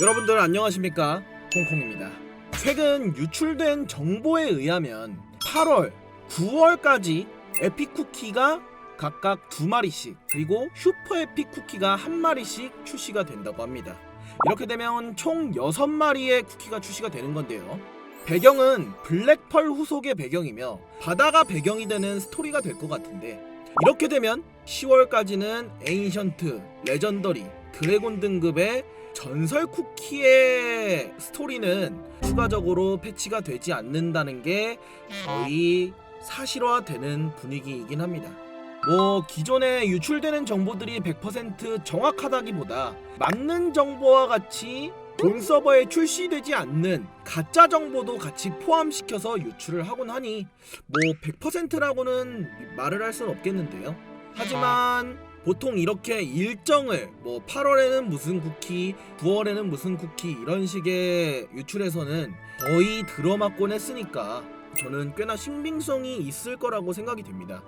여러분들 안녕하십니까? 콩콩입니다. 최근 유출된 정보에 의하면 8월 9월까지 에픽 쿠키가 각각 두 마리씩 그리고 슈퍼 에픽 쿠키가 한 마리씩 출시가 된다고 합니다. 이렇게 되면 총 6마리의 쿠키가 출시가 되는 건데요. 배경은 블랙펄 후속의 배경이며 바다가 배경이 되는 스토리가 될 것 같은데 이렇게 되면 10월까지는 에인션트, 레전더리, 드래곤 등급의 전설 쿠키의 스토리는 추가적으로 패치가 되지 않는다는 게 거의 사실화되는 분위기이긴 합니다. 뭐 기존에 유출되는 정보들이 100% 정확하다기보다 맞는 정보와 같이 본 서버에 출시되지 않는 가짜 정보도 같이 포함시켜서 유출을 하곤 하니 뭐 100%라고는 말을 할 수는 없겠는데요. 하지만 보통 이렇게 일정을 뭐 8월에는 무슨 쿠키, 9월에는 무슨 쿠키 이런 식의 유출에서는 거의 들어맞곤 했으니까 저는 꽤나 신빙성이 있을 거라고 생각이 됩니다.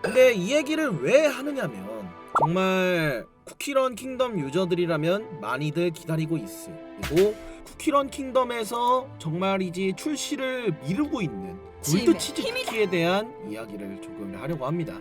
근데 이 얘기를 왜 하느냐면 정말 쿠키런 킹덤 유저들이라면 많이들 기다리고 있을 그리고 쿠키런 킹덤에서 정말이지 출시를 미루고 있는 골드 치즈 쿠키에 대한 이야기를 조금 하려고 합니다.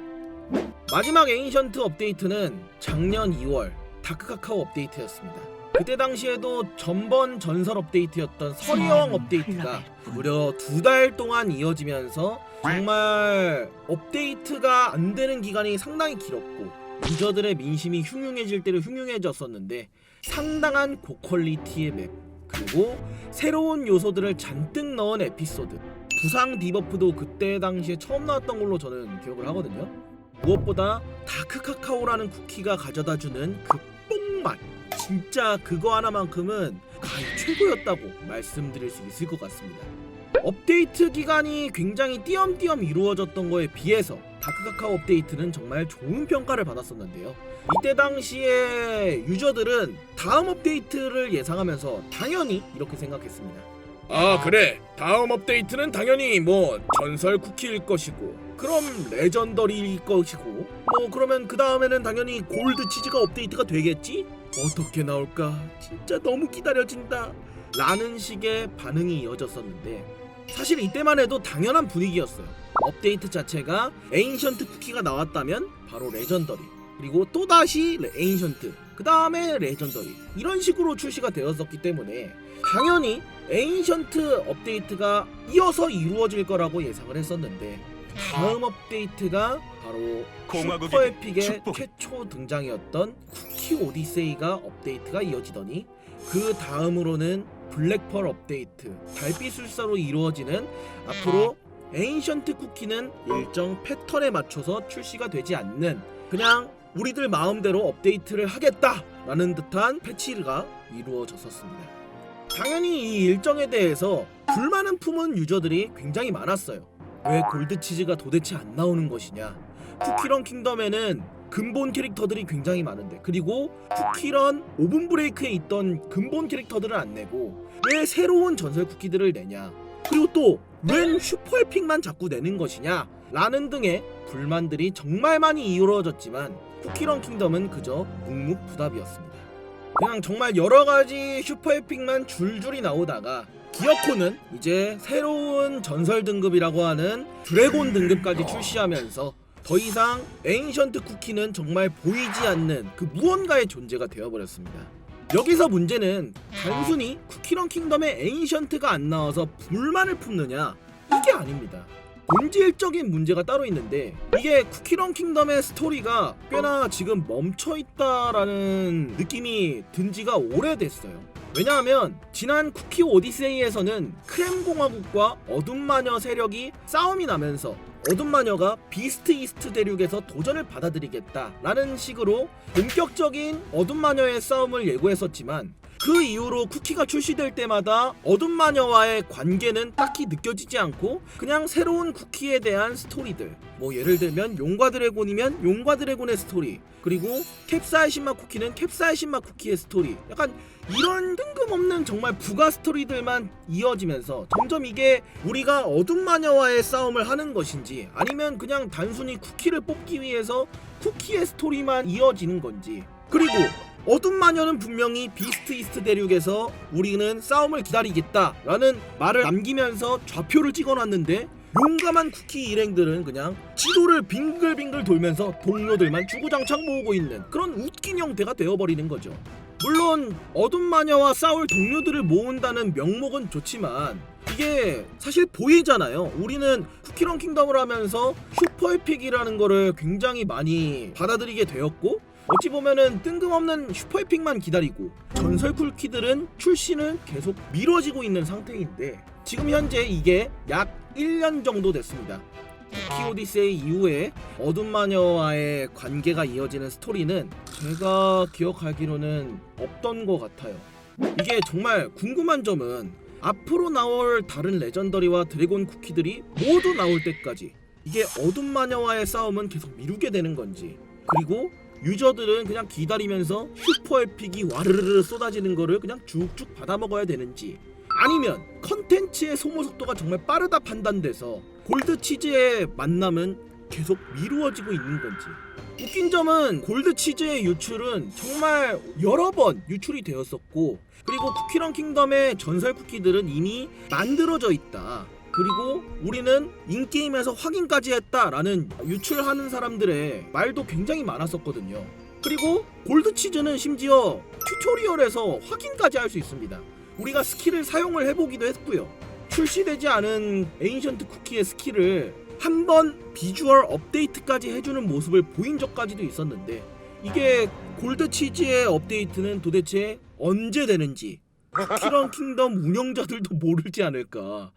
마지막 에인션트 업데이트는 작년 2월 다크카카오 업데이트였습니다. 그때 당시에도 전번 전설 업데이트였던 서리왕 업데이트가 무려 두 달 동안 이어지면서 정말 업데이트가 안 되는 기간이 상당히 길었고 유저들의 민심이 흉흉해질 대로 흉흉해졌었는데 상당한 고퀄리티의 맵 그리고 새로운 요소들을 잔뜩 넣은 에피소드. 부상 디버프도 그때 당시에 처음 나왔던 걸로 저는 기억을 하거든요 무엇보다 다크 카카오라는 쿠키가 가져다주는 그 뽕맛 진짜 그거 하나만큼은 가히 최고였다고 말씀드릴 수 있을 것 같습니다 업데이트 기간이 굉장히 띄엄띄엄 이루어졌던 거에 비해서 다크카카오 업데이트는 정말 좋은 평가를 받았었는데요. 이때 당시에 유저들은 다음 업데이트를 예상하면서 당연히 이렇게 생각했습니다. 아 그래 다음 업데이트는 당연히 뭐 전설 쿠키일 것이고 그럼 레전더리일 것이고 뭐 그러면 그 다음에는 당연히 골드 치즈가 업데이트가 되겠지? 어떻게 나올까 진짜 너무 기다려진다 라는 식의 반응이 이어졌었는데 사실 이때만 해도 당연한 분위기였어요. 업데이트 자체가 에인션트 쿠키가 나왔다면 바로 레전더리 그리고 또다시 레- 에인션트 그 다음에 레전더리 이런 식으로 출시가 되었었기 때문에 당연히 에인션트 업데이트가 이어서 이루어질 거라고 예상을 했었는데 다음 업데이트가 바로 슈퍼 에픽의. 최초 등장이었던 쿠키 오디세이가 업데이트가 이어지더니 그 다음으로는 블랙펄 업데이트 달빛 술사로 이루어지는 앞으로 에인션트 쿠키는 일정 패턴에 맞춰서 출시가 되지 않는 그냥 우리들 마음대로 업데이트를 하겠다라는 듯한 패치가 이루어졌었습니다. 당연히 이 일정에 대해서 불만을 품은 유저들이 굉장히 많았어요. 왜 골드 치즈가 도대체 안 나오는 것이냐? 쿠키런 킹덤에는 근본 캐릭터들이 굉장히 많은데 그리고 쿠키런 오븐 브레이크에 있던 근본 캐릭터들을 안 내고 왜 새로운 전설 쿠키들을 내냐? 그리고 또 웬 슈퍼 에픽만 자꾸 내는 것이냐? 라는 등의 불만들이 정말 많이 이루어졌지만 쿠키런 킹덤은 그저 묵묵부답이었습니다. 그냥 정말 여러 가지 슈퍼 에픽만 줄줄이 나오다가 기어코는 이제 새로운 전설 등급이라고 하는 드래곤 등급까지 출시하면서 더 이상 에인션트 쿠키는 정말 보이지 않는 그 무언가의 존재가 되어버렸습니다. 여기서 문제는 단순히 쿠키런 킹덤에 에인션트가 안 나와서 불만을 품느냐 이게 아닙니다. 본질적인 문제가 따로 있는데 이게 쿠키런 킹덤의 스토리가 꽤나 지금 멈춰 있다라는 느낌이 든 지가 오래됐어요. 왜냐하면 지난 쿠키 오디세이에서는 크렘 공화국과 어둠 마녀 세력이 싸움이 나면서 어둠 마녀가 비스트 이스트 대륙에서 도전을 받아들이겠다라는 식으로 본격적인 어둠 마녀의 싸움을 예고했었지만 그 이후로 쿠키가 출시될 때마다 어둠 마녀와의 관계는 딱히 느껴지지 않고 그냥 새로운 쿠키에 대한 스토리들 뭐 예를 들면 용과 드래곤이면 용과 드래곤의 스토리 그리고 캡사이신 맛 쿠키는 캡사이신 맛 쿠키의 스토리. 약간 이런 뜬금없는 정말 부가 스토리들만 이어지면서 점점 이게 우리가 어둠 마녀와의 싸움을 하는 것인지 아니면 그냥 단순히 쿠키를 뽑기 위해서 쿠키의 스토리만 이어지는 건지. 그리고 어둠 마녀는 분명히 비스트 이스트 대륙에서 우리는 싸움을 기다리겠다라는 말을 남기면서 좌표를 찍어놨는데 용감한 쿠키 일행들은 그냥 지도를 빙글빙글 돌면서 동료들만 주구장창 모으고 있는 그런 웃긴 형태가 되어버리는 거죠. 물론 어둠 마녀와 싸울 동료들을 모은다는 명목은 좋지만 이게 사실 보이잖아요. 우리는 쿠키런 킹덤을 하면서 슈퍼 에픽이라는 거를 굉장히 많이 받아들이게 되었고 어찌 보면은 뜬금없는 슈퍼에픽만 기다리고 전설 쿨키들은 출시는 계속 미뤄지고 있는 상태인데 지금 현재 이게 약 1년 정도 됐습니다. 쿠키 오디세이 이후에 어둠 마녀와의 관계가 이어지는 스토리는 제가 기억하기로는 없던 것 같아요. 이게 정말 궁금한 점은 앞으로 나올 다른 레전더리와 드래곤 쿠키들이 모두 나올 때까지 이게 어둠 마녀와의 싸움은 계속 미루게 되는 건지 그리고 유저들은 그냥 기다리면서 슈퍼 에픽이 와르르르 쏟아지는 거를 그냥 쭉쭉 받아 먹어야 되는지 아니면 컨텐츠의 소모 속도가 정말 빠르다 판단돼서 골드 치즈의 만남은 계속 미루어지고 있는 건지 웃긴 점은 골드 치즈의 유출은 정말 여러 번 유출이 되었었고 그리고 쿠키런 킹덤의 전설 쿠키들은 이미 만들어져 있다. 그리고 우리는 인게임에서 확인까지 했다라는 유출하는 사람들의 말도 굉장히 많았었거든요. 그리고 골드 치즈는 심지어 튜토리얼에서 확인까지 할 수 있습니다. 우리가 스킬을 사용을 해보기도 했고요. 출시되지 않은 에인션트 쿠키의 스킬을 한 번 비주얼 업데이트까지 해주는 모습을 보인 적까지도 있었는데 이게 골드 치즈의 업데이트는 도대체 언제 되는지 쿠키런 킹덤 운영자들도 모르지 않을까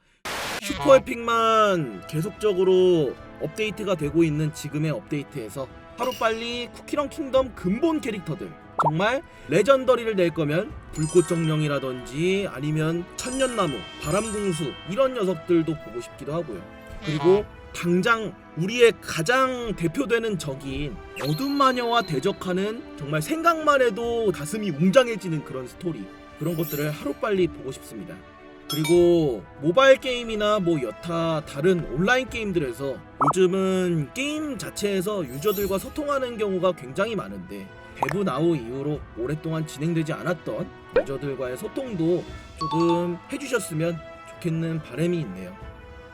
슈퍼 에픽만 계속적으로 업데이트가 되고 있는 지금의 업데이트에서 하루빨리 쿠키런 킹덤 근본 캐릭터들 정말 레전더리를 낼 거면 불꽃 정령이라든지 아니면 천년나무, 바람궁수 이런 녀석들도 보고 싶기도 하고요. 그리고 당장 우리의 가장 대표되는 적인 어둠 마녀와 대적하는 정말 생각만 해도 가슴이 웅장해지는 그런 스토리 그런 것들을 하루빨리 보고 싶습니다. 그리고 모바일 게임이나 뭐 여타 다른 온라인 게임들에서 요즘은 게임 자체에서 유저들과 소통하는 경우가 굉장히 많은데 배부 나우 이후로 오랫동안 진행되지 않았던 유저들과의 소통도 조금 해주셨으면 좋겠는 바람이 있네요.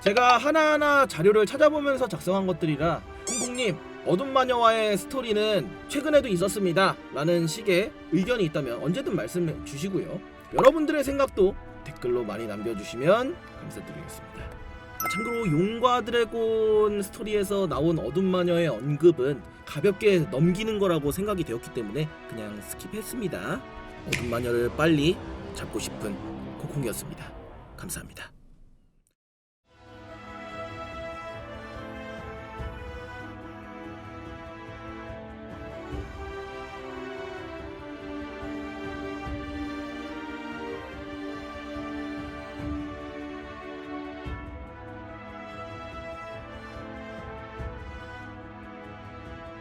제가 하나하나 자료를 찾아보면서 작성한 것들이라 콩콩님 어둠 마녀와의 스토리는 최근에도 있었습니다 라는 식의 의견이 있다면 언제든 말씀해 주시고요 여러분들의 생각도 댓글로 많이 남겨주시면 감사드리겠습니다. 아, 참고로 용과 드래곤 스토리에서 나온 어둠 마녀의 언급은 가볍게 넘기는 거라고 생각이 되었기 때문에 그냥 스킵했습니다. 어둠 마녀를 빨리 잡고 싶은 콩콩이었습니다. 감사합니다